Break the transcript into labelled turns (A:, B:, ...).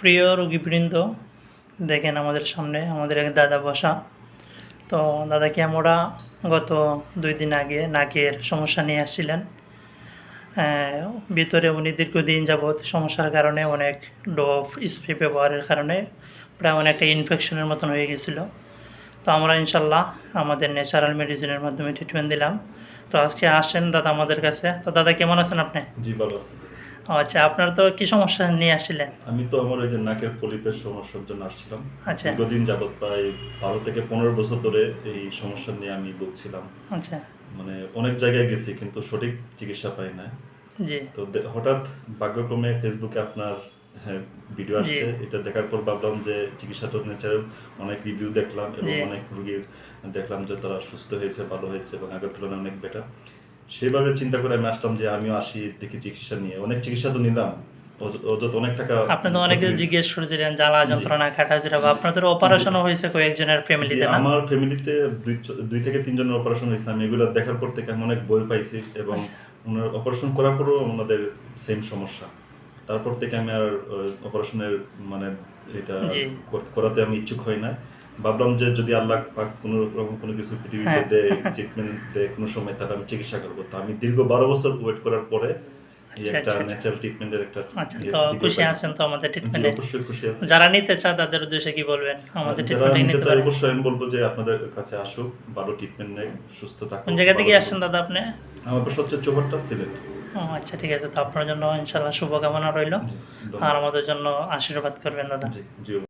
A: প্রিয় রোগীবৃন্দ, দেখেন আমাদের সামনে আমাদের এক দাদা বসা। তো দাদাকে আমরা গত দুই দিন আগে নাকের সমস্যা নিয়ে আসছিলেন। ভিতরে উনি দীর্ঘদিন যাবৎ সমস্যার কারণে অনেক ডোভ স্প্রে ব্যবহারের কারণে প্রায় অনেকটা ইনফেকশনের মতন হয়ে গেছিল। তো আমরা ইনশাল্লাহ আমাদের ন্যাচারাল মেডিসিনের মাধ্যমে ট্রিটমেন্ট দিলাম। তো আজকে আসেন দাদা আমাদের কাছে। তো দাদা কেমন আছেন আপনি?
B: জি, ভালো আছি।
A: আচ্ছা আপনার তো কি সমস্যা নিয়ে আসছিলেন?
B: আমি তো আমার ওই যে নাকের পলিপের সমস্যার জন্য আসছিলাম।
A: আচ্ছা।
B: দীর্ঘদিন যাবৎ প্রায় বারো থেকে পনেরো বছর ধরে এই সমস্যা নিয়ে আমি ভুগছিলাম।
A: আচ্ছা।
B: মানে অনেক জায়গায় গেছি কিন্তু সঠিক চিকিৎসা পাই না
A: জি।
B: তো হঠাৎ ভাগ্যক্রমে ফেসবুকে আপনার হ্যাঁ, ভিডিও
A: জি।
B: আসছে। এটা দেখার পর ভাবলাম যে চিকিৎসাটা ন্যাচারাল অনেক রিভিউ দেখলাম এবং অনেক রোগীর দেখলাম যে তারা সুস্থ হয়েছে ভালো হয়েছে এবং আগের তুলনায় অনেক বেটার সেভাবে চিন্তা করে আমি আসলাম যে আমিও আসি দেখি চিকিৎসা নিয়ে। অনেক চিকিৎসা তো নিলাম। অনেক টাকা
A: আপনি তো অনেকে জিজ্ঞেস করেছিলেন জ্বালা যন্ত্রণা কাটাছিরা বা আপনাদের অপারেশনও হয়েছে কয়েকজনের ফ্যামিলিতে না?
B: আমার ফ্যামিলিতে দুই থেকে তিনজনের অপারেশন হয়েছে। আমি এগুলো দেখার পর থেকে আমি অনেক বই পাইছি এবং ওনার অপারেশন করার পরও ওনাদের সেম সমস্যা। তারপর থেকে আমি আর অপারেশনের মানে এটা করাতে আমি ইচ্ছুক হই না। ভাবলাম যে যদি আল্লাহ পাক কোনো রকম কোনো কিছু পৃথিবীতে
A: হ্যাঁ।
B: দেয় ট্রিটমেন্ট দেয় কোনো সময় তাহলে আমি চিকিৎসা করব। তো আমি দীর্ঘ বারো বছর ওয়েট করার পরে
A: আচ্ছা, আচ্ছা, আচ্ছা।
B: ইয়ে
A: তো
B: video
A: খুশি আছেন তো আমাদের ট্রিটমেন্টে
B: অবশ্যই খুশি আছি।
A: যারা নিতে চায় তাদের উদ্দেশ্যে কি বলবেন? আমাদের ট্রিটমেন্টে
B: নিতে
A: নিতে
B: অবশ্যই আমি বলব যে আপনাদের কাছে আসুক ভালো ট্রিটমেন্ট সুস্থ
A: কোন জায়গা থেকে আসছেন দাদা আপনি?
B: আমার বাসা হচ্ছে চৌহাট্টা সিলেট।
A: আচ্ছা ঠিক আছে। তো আপনার জন্য ইনশাল্লাহ শুভকামনা রইল। আর আমাদের জন্য আশীর্বাদ করবেন দাদা।